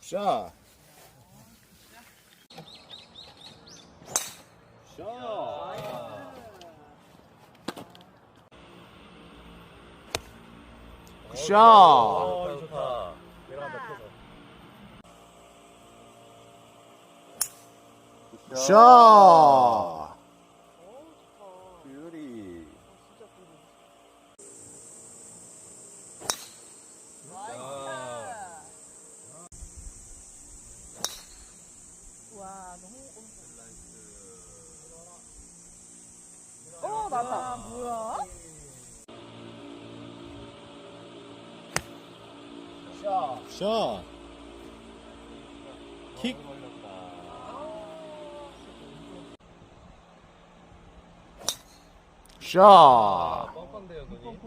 샷. 샷. 어, 좋다. 내려간다, 펴서. 샷. 뷰리. 와 너무 어, 어 맞다 뭐야? 샷. 킥. 샷. 뻔뻔데요, 눈이.